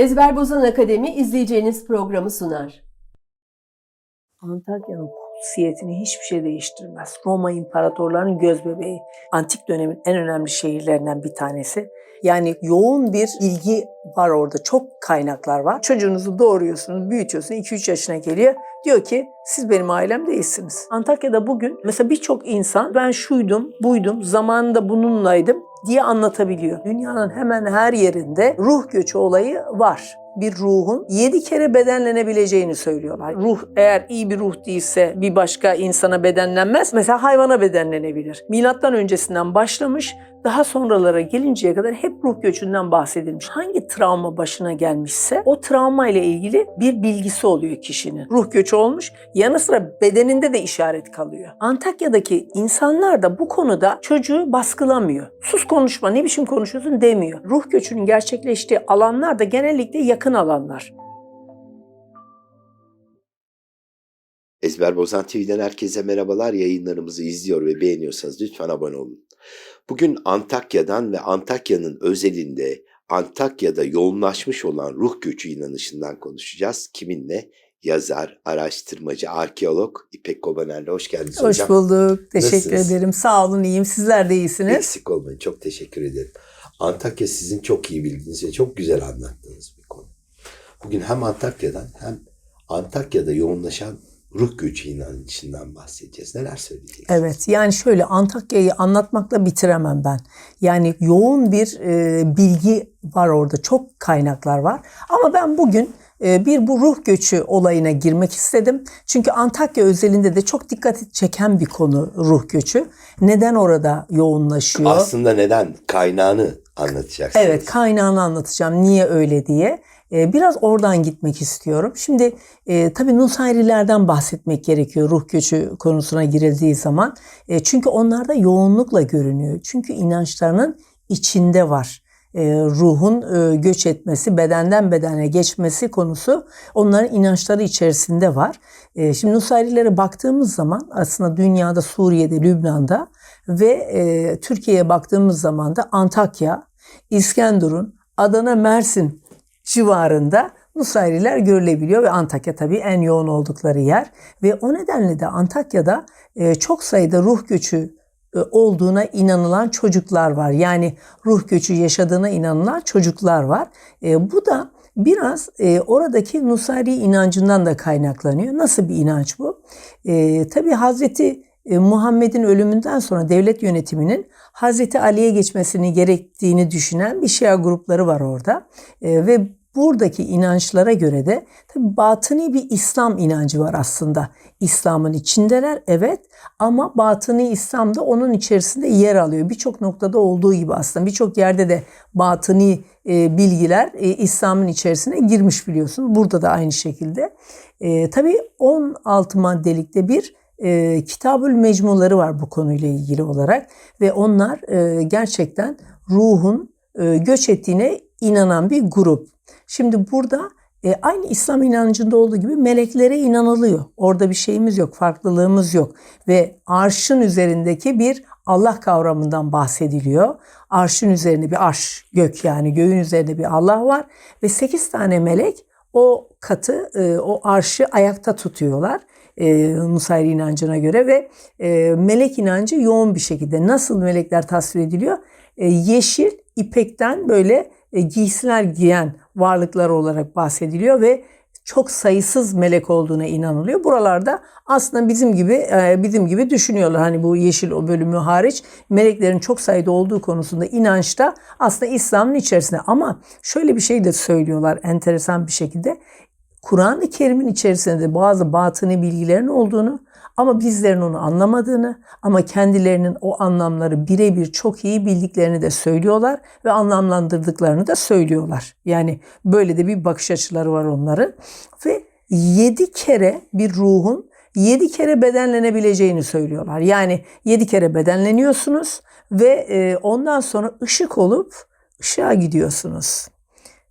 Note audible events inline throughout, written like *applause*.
Ezber Bozan Akademi izleyeceğiniz programı sunar. Antakya'nın kutsiyetini hiçbir şey değiştirmez. Roma imparatorlarının göz bebeği. Antik dönemin en önemli şehirlerinden bir tanesi. Yani yoğun bir ilgi var orada. Çok kaynaklar var. Çocuğunuzu doğuruyorsunuz, büyütüyorsunuz. 2-3 yaşına geliyor. Diyor ki siz benim ailem değilsiniz. Antakya'da bugün mesela birçok insan ben şuydum, buydum, zamanında bununlaydım diye anlatabiliyor. Dünyanın hemen her yerinde ruh göçü olayı var bir ruhun yedi kere bedenlenebileceğini söylüyorlar. Ruh eğer iyi bir ruh değilse bir başka insana bedenlenmez. Mesela hayvana bedenlenebilir. Milattan öncesinden başlamış daha sonralara gelinceye kadar hep ruh göçünden bahsedilmiş. Hangi travma başına gelmişse o travma ile ilgili bir bilgisi oluyor kişinin. Ruh göçü olmuş. Yanı sıra bedeninde de işaret kalıyor. Antakya'daki insanlar da bu konuda çocuğu baskılamıyor. Sus konuşma ne biçim konuşuyorsun demiyor. Ruh göçünün gerçekleştiği alanlar da genellikle yakın alanlar. Ezber Bozan TV'den herkese merhabalar. Yayınlarımızı izliyor ve beğeniyorsanız lütfen abone olun. Bugün Antakya'dan ve Antakya'nın özelinde Antakya'da yoğunlaşmış olan ruh göçü inanışından konuşacağız. Kiminle? Yazar, araştırmacı, arkeolog İpek Kobaner'le hoş geldiniz Hoş hocam. bulduk. Teşekkür Nasılsınız? ederim. Sağ olun iyiyim. Sizler de iyisiniz. Eksik olmayın. Çok teşekkür ederim. Antakya sizin çok iyi bildiğiniz ve çok güzel anlattığınız. Bugün hem Antakya'dan hem Antakya'da yoğunlaşan ruh göçü inanışından bahsedeceğiz. Neler söyleyeceksiniz? Evet yani şöyle Antakya'yı anlatmakla bitiremem ben. Yani yoğun bir e, bilgi var orada. Çok kaynaklar var. Ama ben bugün e, bir bu ruh göçü olayına girmek istedim. Çünkü Antakya özelinde de çok dikkat çeken bir konu ruh göçü. Neden orada yoğunlaşıyor? Aslında neden? Kaynağını anlatacaksınız. Evet kaynağını anlatacağım niye öyle diye. Ee, biraz oradan gitmek istiyorum. Şimdi e, tabii Nusayrilerden bahsetmek gerekiyor ruh göçü konusuna girildiği zaman. E, çünkü onlarda yoğunlukla görünüyor. Çünkü inançlarının içinde var. E, ruhun e, göç etmesi, bedenden bedene geçmesi konusu onların inançları içerisinde var. E, şimdi Nusayrilere baktığımız zaman aslında dünyada Suriye'de, Lübnan'da ve Türkiye'ye baktığımız zaman da Antakya, İskenderun, Adana, Mersin civarında Nusayriler görülebiliyor ve Antakya tabii en yoğun oldukları yer ve o nedenle de Antakya'da e, çok sayıda ruh göçü e, olduğuna inanılan çocuklar var. Yani ruh göçü yaşadığına inanılan çocuklar var. E, bu da biraz oradaki Nusayri inancından da kaynaklanıyor. Nasıl bir inanç bu? E, tabii Hazreti Muhammed'in ölümünden sonra devlet yönetiminin Hazreti Ali'ye geçmesini gerektiğini düşünen bir Şia grupları var orada. Ve buradaki inançlara göre de tabii batıni bir İslam inancı var aslında. İslam'ın içindeler evet ama batıni İslam da onun içerisinde yer alıyor. Birçok noktada olduğu gibi aslında birçok yerde de batıni e, bilgiler e, İslam'ın içerisine girmiş biliyorsunuz. Burada da aynı şekilde. E, tabii 16 maddelikte bir e, Kitabül Mecmuları var bu konuyla ilgili olarak ve onlar e, gerçekten ruhun e, göç ettiğine inanan bir grup. Şimdi burada e, aynı İslam inancında olduğu gibi meleklere inanılıyor. Orada bir şeyimiz yok, farklılığımız yok ve arşın üzerindeki bir Allah kavramından bahsediliyor. Arşın üzerinde bir arş, gök yani göğün üzerinde bir Allah var ve 8 tane melek o katı, e, o arşı ayakta tutuyorlar e, Nusayri inancına göre ve e, melek inancı yoğun bir şekilde. Nasıl melekler tasvir ediliyor? E, yeşil ipekten böyle e, giysiler giyen varlıklar olarak bahsediliyor ve çok sayısız melek olduğuna inanılıyor. Buralarda aslında bizim gibi e, bizim gibi düşünüyorlar. Hani bu yeşil o bölümü hariç meleklerin çok sayıda olduğu konusunda inançta aslında İslam'ın içerisinde. Ama şöyle bir şey de söylüyorlar enteresan bir şekilde. Kur'an-ı Kerim'in içerisinde de bazı batıni bilgilerin olduğunu ama bizlerin onu anlamadığını ama kendilerinin o anlamları birebir çok iyi bildiklerini de söylüyorlar ve anlamlandırdıklarını da söylüyorlar. Yani böyle de bir bakış açıları var onların ve yedi kere bir ruhun yedi kere bedenlenebileceğini söylüyorlar. Yani yedi kere bedenleniyorsunuz ve e, ondan sonra ışık olup ışığa gidiyorsunuz.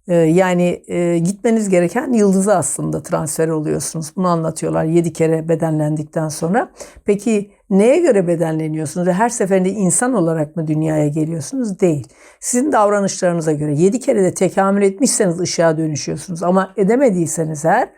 Ee, Yani e, gitmeniz gereken yıldıza aslında transfer oluyorsunuz. Bunu anlatıyorlar 7 kere bedenlendikten sonra. Peki Neye göre bedenleniyorsunuz her seferinde insan olarak mı dünyaya geliyorsunuz? Değil. Sizin davranışlarınıza göre 7 kere de tekamül etmişseniz ışığa dönüşüyorsunuz ama edemediyseniz eğer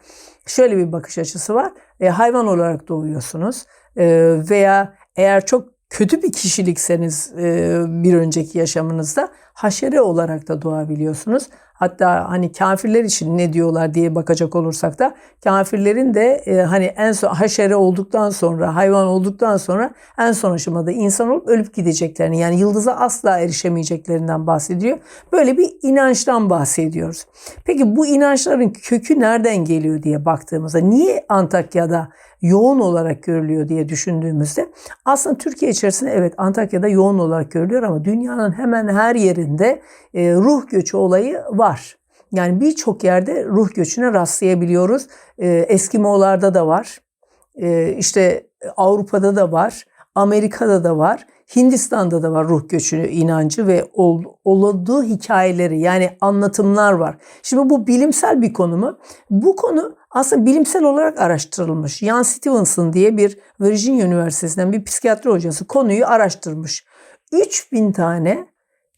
şöyle bir bakış açısı var. E, hayvan olarak doğuyorsunuz E, veya eğer çok kötü bir kişilikseniz e, bir önceki yaşamınızda haşere olarak da doğabiliyorsunuz. Hatta hani kafirler için ne diyorlar diye bakacak olursak da kafirlerin de e, hani en son haşere olduktan sonra hayvan olduktan sonra en son aşamada insan olup ölüp gideceklerini yani yıldıza asla erişemeyeceklerinden bahsediyor. Böyle bir inançtan bahsediyoruz. Peki bu inançların kökü nereden geliyor diye baktığımızda niye Antakya'da yoğun olarak görülüyor diye düşündüğümüzde aslında Türkiye içerisinde evet Antakya'da yoğun olarak görülüyor ama dünyanın hemen her yerinde e, ruh göçü olayı var. Yani birçok yerde ruh göçüne rastlayabiliyoruz. E, Eskimolarda da var. E, işte Avrupa'da da var. Amerika'da da var. Hindistan'da da var ruh göçü inancı ve ol, olduğu hikayeleri yani anlatımlar var. Şimdi bu bilimsel bir konu mu? Bu konu aslında bilimsel olarak araştırılmış. Ian Stevenson diye bir Virginia Üniversitesi'nden bir psikiyatri hocası konuyu araştırmış. 3000 tane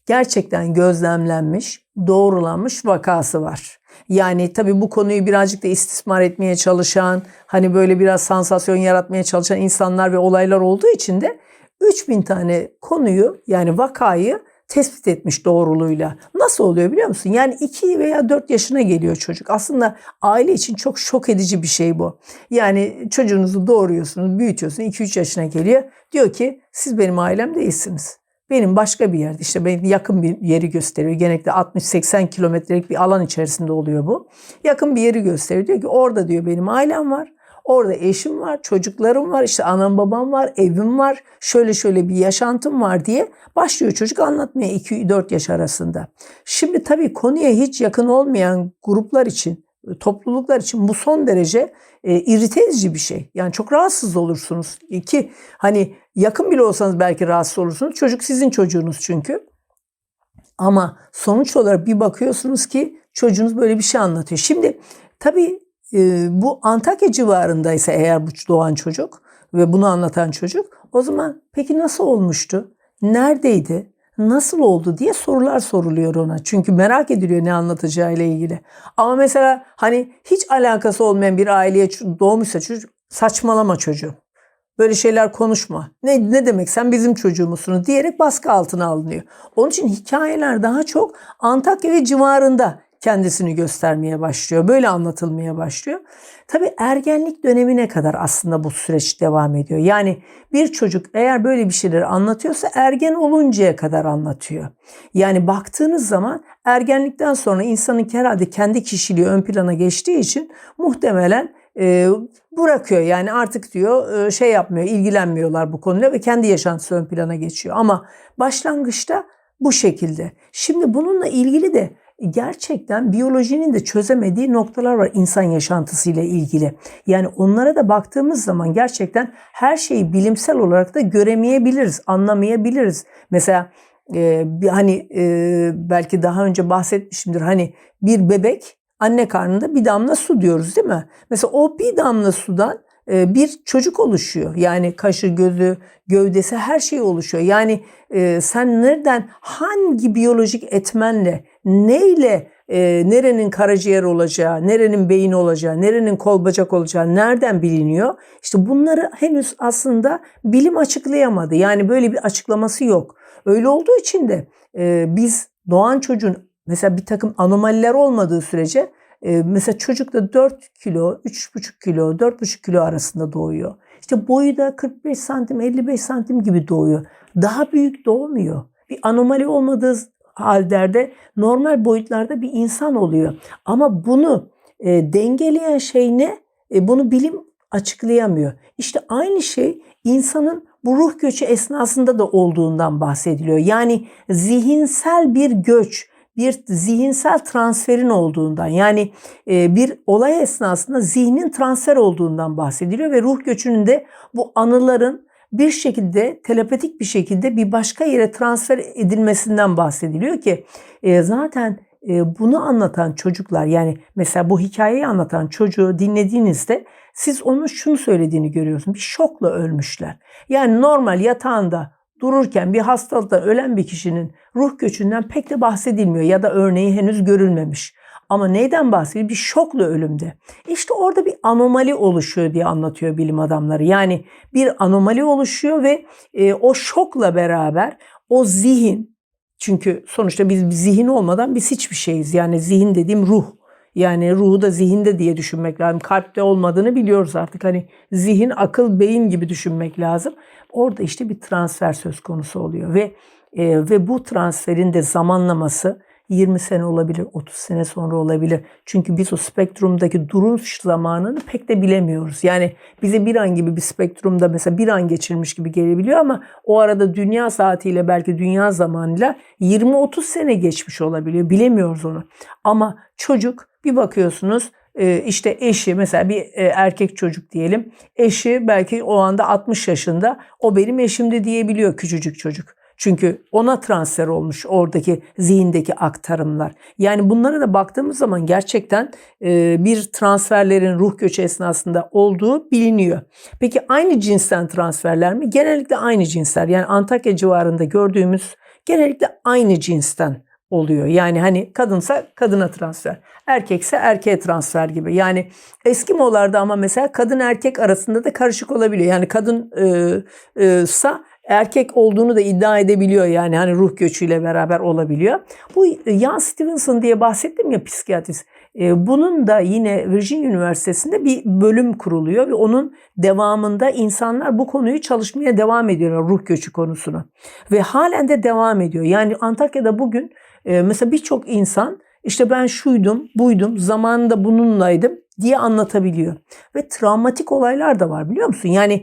gerçekten gözlemlenmiş, doğrulanmış vakası var. Yani tabii bu konuyu birazcık da istismar etmeye çalışan, hani böyle biraz sansasyon yaratmaya çalışan insanlar ve olaylar olduğu için de 3000 tane konuyu yani vakayı tespit etmiş doğruluğuyla. Nasıl oluyor biliyor musun? Yani 2 veya 4 yaşına geliyor çocuk. Aslında aile için çok şok edici bir şey bu. Yani çocuğunuzu doğuruyorsunuz, büyütüyorsunuz, 2-3 yaşına geliyor. Diyor ki siz benim ailem değilsiniz. Benim başka bir yerde işte benim yakın bir yeri gösteriyor. Genellikle 60-80 kilometrelik bir alan içerisinde oluyor bu. Yakın bir yeri gösteriyor. Diyor ki orada diyor benim ailem var. Orada eşim var, çocuklarım var, işte anam babam var, evim var, şöyle şöyle bir yaşantım var diye başlıyor çocuk anlatmaya 2-4 yaş arasında. Şimdi tabii konuya hiç yakın olmayan gruplar için, topluluklar için bu son derece e, irite edici bir şey. Yani çok rahatsız olursunuz. Ki hani yakın bile olsanız belki rahatsız olursunuz. Çocuk sizin çocuğunuz çünkü. Ama sonuç olarak bir bakıyorsunuz ki çocuğunuz böyle bir şey anlatıyor. Şimdi tabii e, bu Antakya civarındaysa eğer bu doğan çocuk ve bunu anlatan çocuk o zaman peki nasıl olmuştu? Neredeydi? Nasıl oldu diye sorular soruluyor ona. Çünkü merak ediliyor ne anlatacağı ile ilgili. Ama mesela hani hiç alakası olmayan bir aileye doğmuşsa çocuk saçmalama çocuğu. Böyle şeyler konuşma. Ne, ne demek sen bizim çocuğumuzsun diyerek baskı altına alınıyor. Onun için hikayeler daha çok Antakya ve civarında kendisini göstermeye başlıyor. Böyle anlatılmaya başlıyor. Tabii ergenlik dönemine kadar aslında bu süreç devam ediyor. Yani bir çocuk eğer böyle bir şeyleri anlatıyorsa ergen oluncaya kadar anlatıyor. Yani baktığınız zaman ergenlikten sonra insanın herhalde kendi kişiliği ön plana geçtiği için muhtemelen e, bırakıyor. Yani artık diyor e, şey yapmıyor, ilgilenmiyorlar bu konuyla ve kendi yaşantısı ön plana geçiyor. Ama başlangıçta bu şekilde. Şimdi bununla ilgili de gerçekten biyolojinin de çözemediği noktalar var insan yaşantısıyla ilgili. Yani onlara da baktığımız zaman gerçekten her şeyi bilimsel olarak da göremeyebiliriz, anlamayabiliriz. Mesela e, bir hani e, belki daha önce bahsetmişimdir. Hani bir bebek anne karnında bir damla su diyoruz değil mi? Mesela o bir damla sudan e, bir çocuk oluşuyor. Yani kaşı, gözü, gövdesi her şey oluşuyor. Yani e, sen nereden, hangi biyolojik etmenle, neyle e, nerenin karaciğer olacağı, nerenin beyin olacağı, nerenin kol bacak olacağı nereden biliniyor? İşte bunları henüz aslında bilim açıklayamadı. Yani böyle bir açıklaması yok. Öyle olduğu için de e, biz doğan çocuğun mesela bir takım anomaliler olmadığı sürece e, mesela çocuk da 4 kilo, 3,5 kilo, 4,5 kilo arasında doğuyor. İşte boyu da 45 santim, 55 santim gibi doğuyor. Daha büyük doğmuyor. Bir anomali olmadığı hallerde normal boyutlarda bir insan oluyor. Ama bunu e, dengeleyen şey ne? E, bunu bilim açıklayamıyor. İşte aynı şey insanın bu ruh göçü esnasında da olduğundan bahsediliyor. Yani zihinsel bir göç, bir zihinsel transferin olduğundan yani e, bir olay esnasında zihnin transfer olduğundan bahsediliyor ve ruh göçünün de bu anıların bir şekilde telepatik bir şekilde bir başka yere transfer edilmesinden bahsediliyor ki e, zaten e, bunu anlatan çocuklar yani mesela bu hikayeyi anlatan çocuğu dinlediğinizde siz onun şunu söylediğini görüyorsunuz. Bir şokla ölmüşler. Yani normal yatağında dururken bir hastalıktan ölen bir kişinin ruh göçünden pek de bahsedilmiyor ya da örneği henüz görülmemiş. Ama neyden bahsediyor? Bir şokla ölümde. İşte orada bir anomali oluşuyor diye anlatıyor bilim adamları. Yani bir anomali oluşuyor ve e, o şokla beraber o zihin çünkü sonuçta biz zihin olmadan biz hiçbir şeyiz. Yani zihin dediğim ruh. Yani ruhu da zihinde diye düşünmek lazım. Kalpte olmadığını biliyoruz artık. Hani zihin, akıl, beyin gibi düşünmek lazım. Orada işte bir transfer söz konusu oluyor ve e, ve bu transferin de zamanlaması 20 sene olabilir, 30 sene sonra olabilir. Çünkü biz o spektrumdaki duruş zamanını pek de bilemiyoruz. Yani bize bir an gibi bir spektrumda mesela bir an geçirmiş gibi gelebiliyor ama o arada dünya saatiyle belki dünya zamanıyla 20-30 sene geçmiş olabiliyor. Bilemiyoruz onu. Ama çocuk bir bakıyorsunuz e, işte eşi mesela bir e, erkek çocuk diyelim. Eşi belki o anda 60 yaşında o benim eşimdi diyebiliyor küçücük çocuk. Çünkü ona transfer olmuş oradaki zihindeki aktarımlar. Yani bunlara da baktığımız zaman gerçekten e, bir transferlerin ruh göçü esnasında olduğu biliniyor. Peki aynı cinsten transferler mi? Genellikle aynı cinsler. Yani Antakya civarında gördüğümüz genellikle aynı cinsten oluyor. Yani hani kadınsa kadına transfer, erkekse erkeğe transfer gibi. Yani Eskimolarda ama mesela kadın erkek arasında da karışık olabiliyor. Yani kadın e, e, erkek olduğunu da iddia edebiliyor yani hani ruh göçüyle beraber olabiliyor. Bu Jan Stevenson diye bahsettim ya psikiyatrist. E, bunun da yine Virginia Üniversitesi'nde bir bölüm kuruluyor ve onun devamında insanlar bu konuyu çalışmaya devam ediyorlar ruh göçü konusunu. Ve halen de devam ediyor. Yani Antakya'da bugün e, mesela birçok insan işte ben şuydum, buydum, zamanında bununlaydım diye anlatabiliyor. Ve travmatik olaylar da var biliyor musun? Yani ya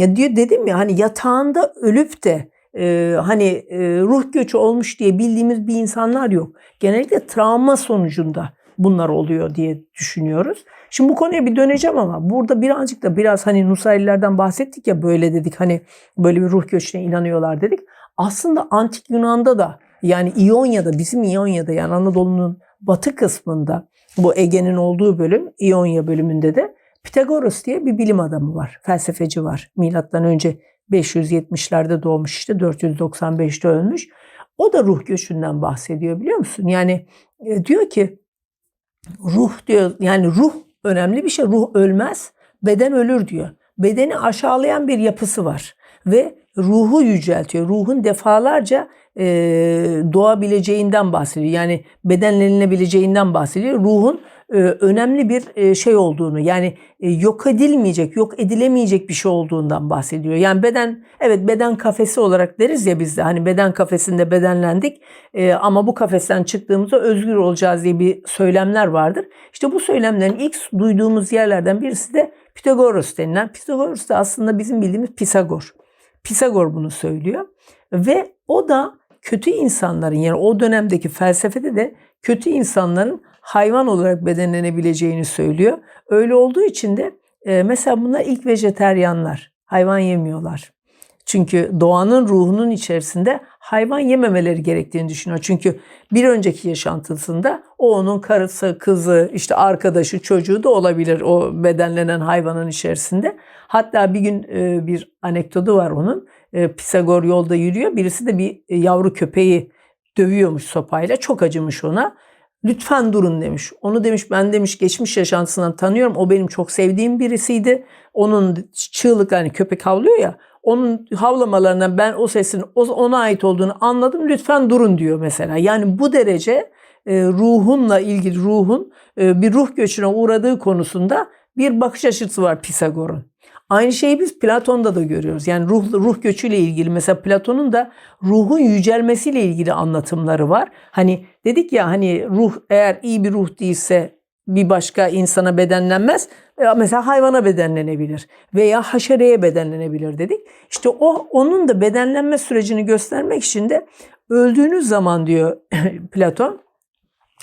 diyor dedim ya hani yatağında ölüp de e, hani e, ruh göçü olmuş diye bildiğimiz bir insanlar yok. Genellikle travma sonucunda bunlar oluyor diye düşünüyoruz. Şimdi bu konuya bir döneceğim ama burada birazcık da biraz hani Nusayrilerden bahsettik ya böyle dedik hani böyle bir ruh göçüne inanıyorlar dedik. Aslında antik Yunan'da da yani İonya'da bizim İonya'da yani Anadolu'nun batı kısmında bu Ege'nin olduğu bölüm İonya bölümünde de Pitagoras diye bir bilim adamı var, felsefeci var. Milattan önce 570'lerde doğmuş işte 495'te ölmüş. O da ruh göçünden bahsediyor biliyor musun? Yani e, diyor ki ruh diyor yani ruh önemli bir şey. Ruh ölmez, beden ölür diyor. Bedeni aşağılayan bir yapısı var ve ruhu yüceltiyor. Ruhun defalarca e, doğabileceğinden bahsediyor. Yani bedenlenilebileceğinden bahsediyor. Ruhun önemli bir e, şey olduğunu yani e, yok edilmeyecek, yok edilemeyecek bir şey olduğundan bahsediyor. Yani beden evet beden kafesi olarak deriz ya biz de hani beden kafesinde bedenlendik ama bu kafesten çıktığımızda özgür olacağız diye bir söylemler vardır. İşte bu söylemlerin ilk duyduğumuz yerlerden birisi de Pitagoras denilen. Pitagoras da aslında bizim bildiğimiz Pisagor. Pisagor bunu söylüyor ve o da kötü insanların yani o dönemdeki felsefede de kötü insanların hayvan olarak bedenlenebileceğini söylüyor. Öyle olduğu için de e, mesela bunlar ilk vejeteryanlar. Hayvan yemiyorlar. Çünkü doğanın ruhunun içerisinde hayvan yememeleri gerektiğini düşünüyor. Çünkü bir önceki yaşantısında o onun karısı, kızı, işte arkadaşı, çocuğu da olabilir o bedenlenen hayvanın içerisinde. Hatta bir gün e, bir anekdotu var onun. E, Pisagor yolda yürüyor. Birisi de bir yavru köpeği dövüyormuş sopayla. Çok acımış ona. Lütfen durun demiş. Onu demiş ben demiş geçmiş yaşantısından tanıyorum. O benim çok sevdiğim birisiydi. Onun çığlık hani köpek havlıyor ya. Onun havlamalarından ben o sesin ona ait olduğunu anladım. Lütfen durun diyor mesela. Yani bu derece e, ruhunla ilgili ruhun e, bir ruh göçüne uğradığı konusunda bir bakış açısı var Pisagor'un. Aynı şeyi biz Platon'da da görüyoruz. Yani ruh, ruh göçüyle ilgili mesela Platon'un da ruhun yücelmesiyle ilgili anlatımları var. Hani dedik ya hani ruh eğer iyi bir ruh değilse bir başka insana bedenlenmez. E, mesela hayvana bedenlenebilir veya haşereye bedenlenebilir dedik. İşte o onun da bedenlenme sürecini göstermek için de öldüğünüz zaman diyor *clears throat* Platon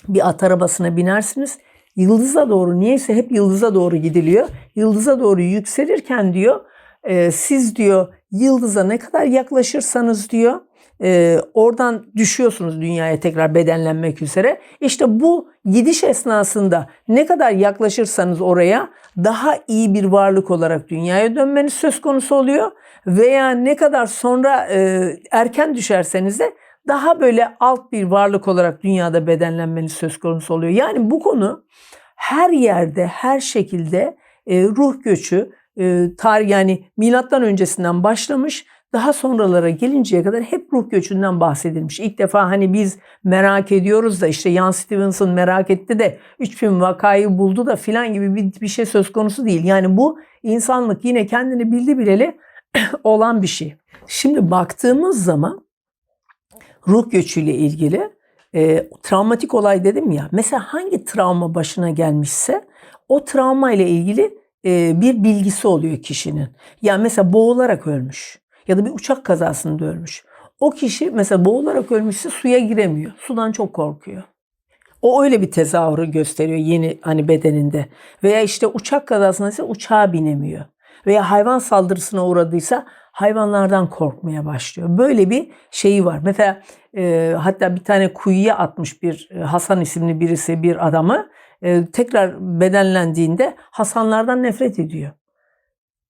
bir at arabasına binersiniz yıldıza doğru niyeyse hep yıldıza doğru gidiliyor. Yıldıza doğru yükselirken diyor e, siz diyor yıldıza ne kadar yaklaşırsanız diyor e, oradan düşüyorsunuz dünyaya tekrar bedenlenmek üzere. İşte bu gidiş esnasında ne kadar yaklaşırsanız oraya daha iyi bir varlık olarak dünyaya dönmeniz söz konusu oluyor. Veya ne kadar sonra e, erken düşerseniz de daha böyle alt bir varlık olarak dünyada bedenlenmeniz söz konusu oluyor. Yani bu konu her yerde, her şekilde e, ruh göçü, e, tarih yani milattan öncesinden başlamış daha sonralara gelinceye kadar hep ruh göçünden bahsedilmiş. İlk defa hani biz merak ediyoruz da işte Jan Stevenson merak etti de 3000 vakayı buldu da filan gibi bir, bir şey söz konusu değil. Yani bu insanlık yine kendini bildi bileli *clears throat* olan bir şey. Şimdi baktığımız zaman ruh göçüyle ilgili e, travmatik olay dedim ya. Mesela hangi travma başına gelmişse o travma ile ilgili e, bir bilgisi oluyor kişinin. Yani mesela boğularak ölmüş ya da bir uçak kazasında ölmüş. O kişi mesela boğularak ölmüşse suya giremiyor. Sudan çok korkuyor. O öyle bir tezahürü gösteriyor yeni hani bedeninde. Veya işte uçak kazasında ise uçağa binemiyor. Veya hayvan saldırısına uğradıysa hayvanlardan korkmaya başlıyor. Böyle bir şeyi var. Mesela e, hatta bir tane kuyuya atmış bir e, Hasan isimli birisi bir adamı. E, tekrar bedenlendiğinde Hasanlardan nefret ediyor.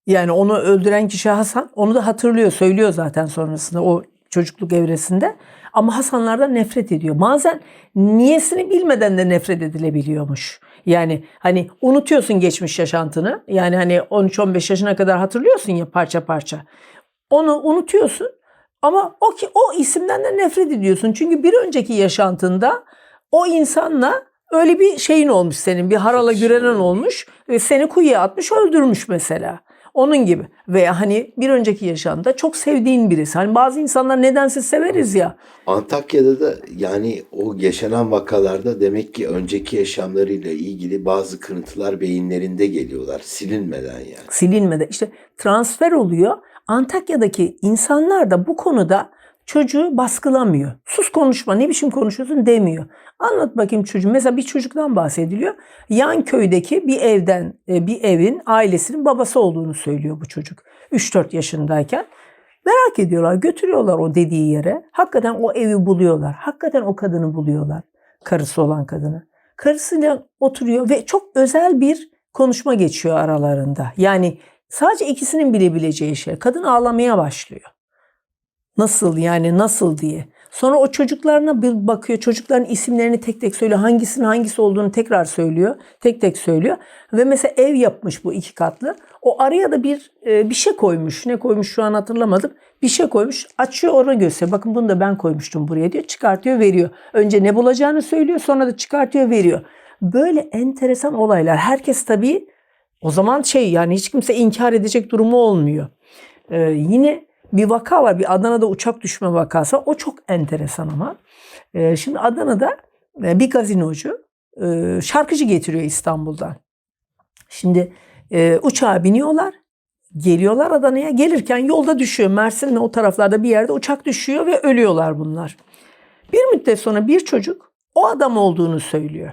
Yani onu öldüren kişi Hasan. Onu da hatırlıyor, söylüyor zaten sonrasında o çocukluk evresinde. Ama Hasanlardan nefret ediyor. Bazen niyesini bilmeden de nefret edilebiliyormuş. Yani hani unutuyorsun geçmiş yaşantını. Yani hani 13-15 yaşına kadar hatırlıyorsun ya parça parça. Onu unutuyorsun ama o ki o isimden de nefret ediyorsun. Çünkü bir önceki yaşantında o insanla öyle bir şeyin olmuş senin. Bir harala gürenen olmuş ve seni kuyuya atmış öldürmüş mesela. Onun gibi. Veya hani bir önceki yaşamda çok sevdiğin birisi. Hani bazı insanlar nedense severiz ya. Antakya'da da yani o yaşanan vakalarda demek ki önceki yaşamlarıyla ilgili bazı kırıntılar beyinlerinde geliyorlar silinmeden yani. Silinmeden. işte transfer oluyor. Antakya'daki insanlar da bu konuda çocuğu baskılamıyor. Sus konuşma ne biçim konuşuyorsun demiyor. Anlat bakayım çocuğum. Mesela bir çocuktan bahsediliyor. Yan köydeki bir evden e, bir evin ailesinin babası olduğunu söylüyor bu çocuk. 3-4 yaşındayken. Merak ediyorlar götürüyorlar o dediği yere. Hakikaten o evi buluyorlar. Hakikaten o kadını buluyorlar. Karısı olan kadını. Karısıyla oturuyor ve çok özel bir konuşma geçiyor aralarında. Yani sadece ikisinin bilebileceği şey. Kadın ağlamaya başlıyor. Nasıl yani nasıl diye. Sonra o çocuklarına bir bakıyor. Çocukların isimlerini tek tek söylüyor. Hangisinin hangisi olduğunu tekrar söylüyor. Tek tek söylüyor. Ve mesela ev yapmış bu iki katlı. O araya da bir e, bir şey koymuş. Ne koymuş şu an hatırlamadım. Bir şey koymuş. Açıyor ona gösteriyor. Bakın bunu da ben koymuştum buraya diyor. Çıkartıyor veriyor. Önce ne bulacağını söylüyor. Sonra da çıkartıyor veriyor. Böyle enteresan olaylar. Herkes tabii o zaman şey yani hiç kimse inkar edecek durumu olmuyor. Ee, yine bir vaka var. Bir Adana'da uçak düşme vakası. O çok enteresan ama. Ee, şimdi Adana'da e, bir gazinocu e, şarkıcı getiriyor İstanbul'dan. Şimdi e, uçağa biniyorlar. Geliyorlar Adana'ya. Gelirken yolda düşüyor. Mersin'le o taraflarda bir yerde uçak düşüyor ve ölüyorlar bunlar. Bir müddet sonra bir çocuk o adam olduğunu söylüyor.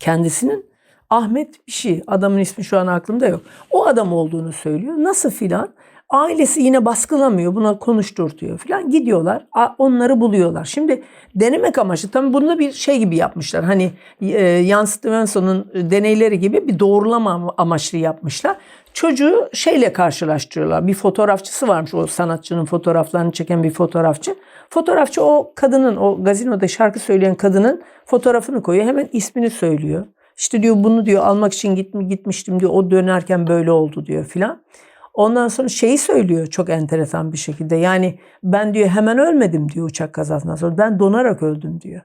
Kendisinin Ahmet bir şey. Adamın ismi şu an aklımda yok. O adam olduğunu söylüyor. Nasıl filan? Ailesi yine baskılamıyor. Buna konuşturtuyor filan. Gidiyorlar. Onları buluyorlar. Şimdi denemek amaçlı. Tabii bunu da bir şey gibi yapmışlar. Hani e, Jan Stevenson'un deneyleri gibi bir doğrulama amaçlı yapmışlar. Çocuğu şeyle karşılaştırıyorlar. Bir fotoğrafçısı varmış o sanatçının fotoğraflarını çeken bir fotoğrafçı. Fotoğrafçı o kadının, o gazinoda şarkı söyleyen kadının fotoğrafını koyuyor. Hemen ismini söylüyor. İşte diyor bunu diyor almak için gitmiştim diyor. O dönerken böyle oldu diyor filan. Ondan sonra şeyi söylüyor çok enteresan bir şekilde. Yani ben diyor hemen ölmedim diyor uçak kazasından sonra. Ben donarak öldüm diyor.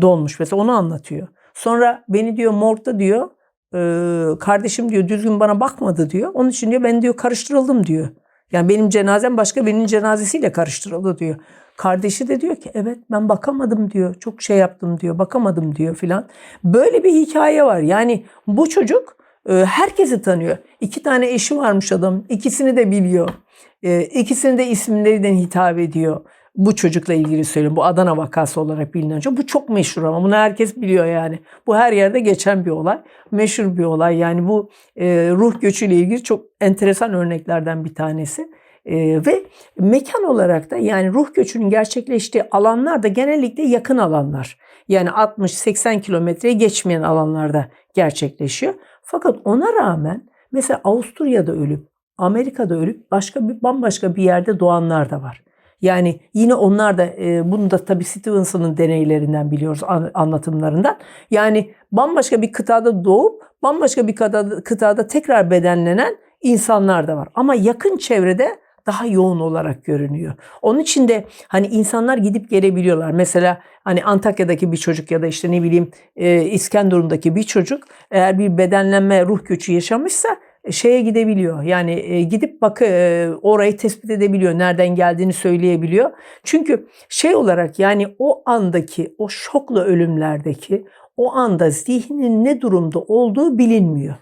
Donmuş mesela onu anlatıyor. Sonra beni diyor morgda diyor kardeşim diyor düzgün bana bakmadı diyor. Onun için diyor ben diyor karıştırıldım diyor. Yani benim cenazem başka birinin cenazesiyle karıştırıldı diyor. Kardeşi de diyor ki evet ben bakamadım diyor. Çok şey yaptım diyor. Bakamadım diyor filan. Böyle bir hikaye var. Yani bu çocuk herkesi tanıyor. İki tane eşi varmış adam. İkisini de biliyor. İkisini de isimlerinden hitap ediyor. Bu çocukla ilgili söylüyorum. Bu Adana vakası olarak bilinen çok. Bu çok meşhur ama bunu herkes biliyor yani. Bu her yerde geçen bir olay. Meşhur bir olay. Yani bu e, ruh göçüyle ilgili çok enteresan örneklerden bir tanesi. E, ve mekan olarak da yani ruh göçünün gerçekleştiği alanlar da genellikle yakın alanlar. Yani 60-80 kilometreye geçmeyen alanlarda gerçekleşiyor. Fakat ona rağmen mesela Avusturya'da ölüp Amerika'da ölüp başka bir bambaşka bir yerde doğanlar da var. Yani yine onlar da e, bunu da tabii Stevenson'ın deneylerinden biliyoruz an- anlatımlarından. Yani bambaşka bir kıtada doğup bambaşka bir kıtada tekrar bedenlenen insanlar da var. Ama yakın çevrede daha yoğun olarak görünüyor. Onun için de hani insanlar gidip gelebiliyorlar. Mesela hani Antakya'daki bir çocuk ya da işte ne bileyim e, İskenderun'daki bir çocuk eğer bir bedenlenme ruh göçü yaşamışsa e, şeye gidebiliyor. Yani e, gidip bak e, orayı tespit edebiliyor. Nereden geldiğini söyleyebiliyor. Çünkü şey olarak yani o andaki o şokla ölümlerdeki o anda zihnin ne durumda olduğu bilinmiyor.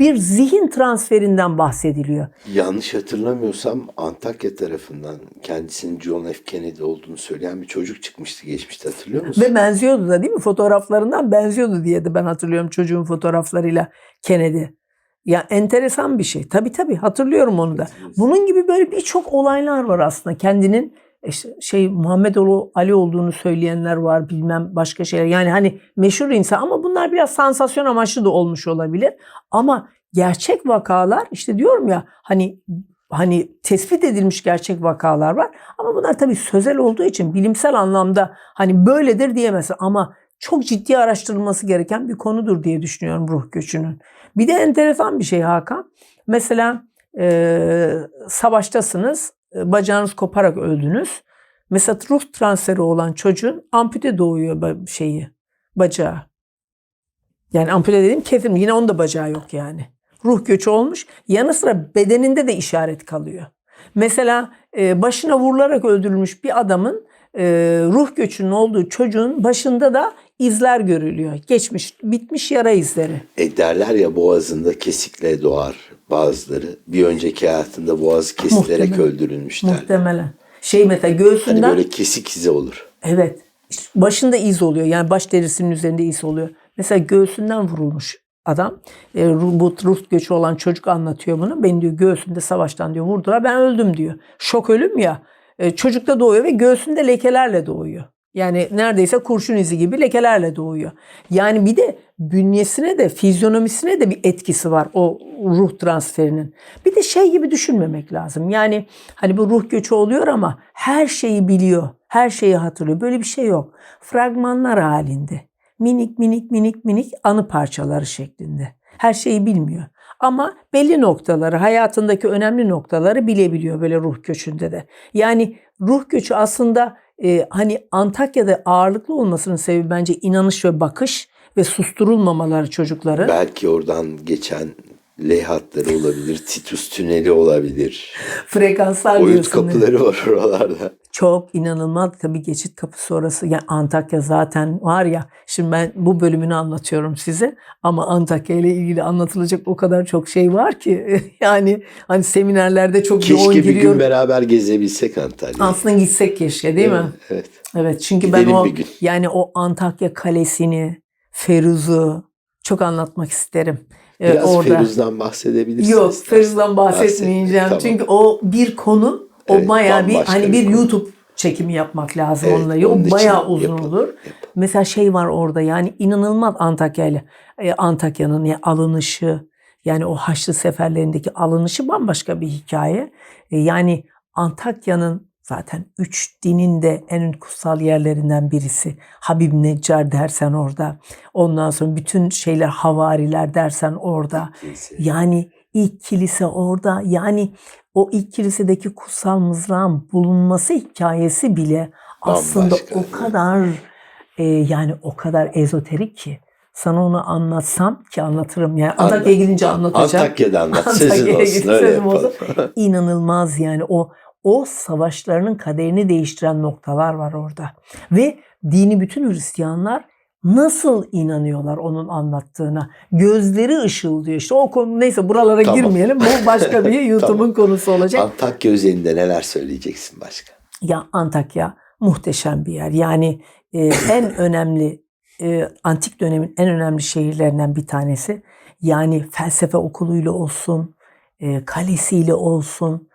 Bir zihin transferinden bahsediliyor. Yanlış hatırlamıyorsam Antakya tarafından kendisinin John F. Kennedy olduğunu söyleyen bir çocuk çıkmıştı geçmişte hatırlıyor musun? Ve benziyordu da değil mi? Fotoğraflarından benziyordu diye de ben hatırlıyorum çocuğun fotoğraflarıyla Kennedy. Ya enteresan bir şey. Tabii tabii hatırlıyorum onu da. Bunun gibi böyle birçok olaylar var aslında. Kendinin şey Muhammed Ali olduğunu söyleyenler var bilmem başka şeyler. Yani hani meşhur insan ama bunlar biraz sansasyon amaçlı da olmuş olabilir. Ama gerçek vakalar işte diyorum ya hani hani tespit edilmiş gerçek vakalar var. Ama bunlar tabii sözel olduğu için bilimsel anlamda hani böyledir diyemezsin. Ama çok ciddi araştırılması gereken bir konudur diye düşünüyorum ruh göçünün. Bir de enteresan bir şey Hakan. Mesela e, savaştasınız, bacağınız koparak öldünüz. Mesela ruh transferi olan çocuğun ampute doğuyor şeyi, bacağı. Yani ampute dediğim kesim yine onun da bacağı yok yani. Ruh göçü olmuş. Yanı sıra bedeninde de işaret kalıyor. Mesela e, başına vurularak öldürülmüş bir adamın e, ruh göçünün olduğu çocuğun başında da izler görülüyor. Geçmiş, bitmiş yara izleri. E derler ya boğazında kesikle doğar bazıları. Bir önceki hayatında boğazı kesilerek Muhtemelen. öldürülmüş derler. Muhtemelen. Şey mesela Hani göğsünden böyle kesik izi olur. evet başında iz oluyor. Yani baş derisinin üzerinde iz oluyor. Mesela göğsünden vurulmuş adam. E, ruh- bu ruh göçü olan çocuk anlatıyor bunu. Ben diyor göğsümde savaştan diyor vurdular ben öldüm diyor. Şok ölüm ya. E, çocuk da doğuyor ve göğsünde lekelerle doğuyor. Yani neredeyse kurşun izi gibi lekelerle doğuyor. Yani bir de bünyesine de fizyonomisine de bir etkisi var o ruh transferinin. Bir de şey gibi düşünmemek lazım. Yani hani bu ruh göçü oluyor ama her şeyi biliyor. Her şeyi hatırlıyor. Böyle bir şey yok. Fragmanlar halinde. Minik minik minik minik anı parçaları şeklinde. Her şeyi bilmiyor. Ama belli noktaları, hayatındaki önemli noktaları bilebiliyor böyle ruh göçünde de. Yani ruh göçü aslında e, hani Antakya'da ağırlıklı olmasının sebebi bence inanış ve bakış ve susturulmamaları çocukları. Belki oradan geçen L hatları olabilir, Titus tüneli olabilir. Frekanslar Oyut diyorsun. değil mi? kapıları var oralarda. Çok inanılmaz tabii geçit kapısı orası. Yani Antakya zaten var ya. Şimdi ben bu bölümünü anlatıyorum size ama Antakya ile ilgili anlatılacak o kadar çok şey var ki *laughs* yani hani seminerlerde çok yoğun Keşke bir gün beraber gezebilsek Antalya'yı. Aslında gitsek keşke değil mi? Evet. Evet çünkü Gidelim ben o yani o Antakya Kalesi'ni, Feruz'u çok anlatmak isterim. Ee, Biraz orada. Feruz'dan bahsedebilirsiniz. Yok Feruz'dan bahsetmeyeceğim. Tamam. Çünkü o bir konu o Evet, bayağı bir hani bir bir konu. YouTube çekimi yapmak lazım Evet, onunla. onun O bayağı uzun yapalım, olur. yapalım. Mesela şey var orada yani inanılmaz Antakya ile e, Antakya'nın ya alınışı yani o Haçlı seferlerindeki alınışı bambaşka bir hikaye. E, yani Antakya'nın zaten üç dinin de en kutsal yerlerinden birisi. Habib Neccar dersen orada. Ondan sonra bütün şeyler havariler dersen orada. Yani ilk kilise orada. Yani o ilk kilisedeki kutsal mızrağın bulunması hikayesi bile aslında Bambaşka, o kadar e, yani o kadar ezoterik ki. Sana onu anlatsam ki anlatırım. Yani Antakya'ya gidince anlatacağım. Antakya'da anlat. Sözün olsun. Öyle olsun. *laughs* İnanılmaz yani o o savaşlarının kaderini değiştiren noktalar var orada. Ve dini bütün Hristiyanlar nasıl inanıyorlar onun anlattığına. Gözleri ışıldıyor. İşte o konu neyse buralara Tamam. girmeyelim. Bu başka bir *laughs* YouTube'un konusu olacak. Antakya özelinde neler söyleyeceksin başka? Ya Antakya muhteşem bir yer. Yani e, en *laughs* önemli e, antik dönemin en önemli şehirlerinden bir tanesi. Yani felsefe okuluyla olsun, e, kalesiyle olsun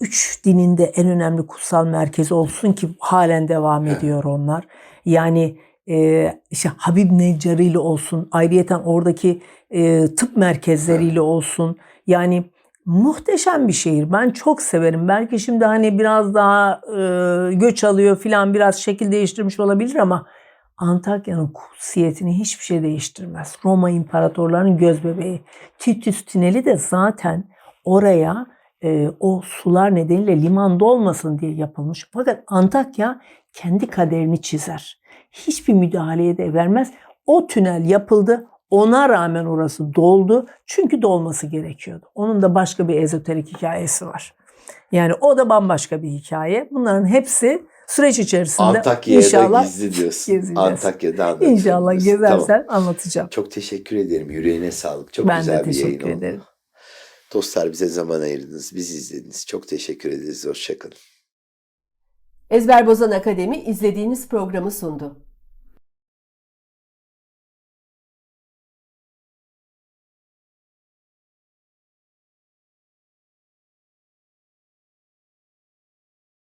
üç dinin de en önemli kutsal merkezi olsun ki halen devam ediyor onlar. Yani e, işte Habib Necari ile olsun, ayrıyeten oradaki e, tıp merkezleriyle olsun. Yani muhteşem bir şehir. Ben çok severim. Belki şimdi hani biraz daha e, göç alıyor filan biraz şekil değiştirmiş olabilir ama Antakya'nın kutsiyetini hiçbir şey değiştirmez. Roma imparatorlarının göz bebeği. Titus Tüneli de zaten oraya e, o sular nedeniyle liman dolmasın diye yapılmış. Fakat Antakya kendi kaderini çizer. Hiçbir müdahaleye de vermez. O tünel yapıldı. Ona rağmen orası doldu. Çünkü dolması gerekiyordu. Onun da başka bir ezoterik hikayesi var. Yani o da bambaşka bir hikaye. Bunların hepsi süreç içerisinde Antakya'ya inşallah da gizli diyorsun. gezeceğiz. Antakya'da anlatacağım İnşallah gezersen Tamam. anlatacağım. Çok teşekkür ederim. Yüreğine sağlık. Çok ben güzel de bir yayın teşekkür oldu. ederim. Dostlar bize zaman ayırdınız. Bizi izlediniz. Çok teşekkür ederiz. Hoşçakalın. Ezber Bozan Akademi izlediğiniz programı sundu.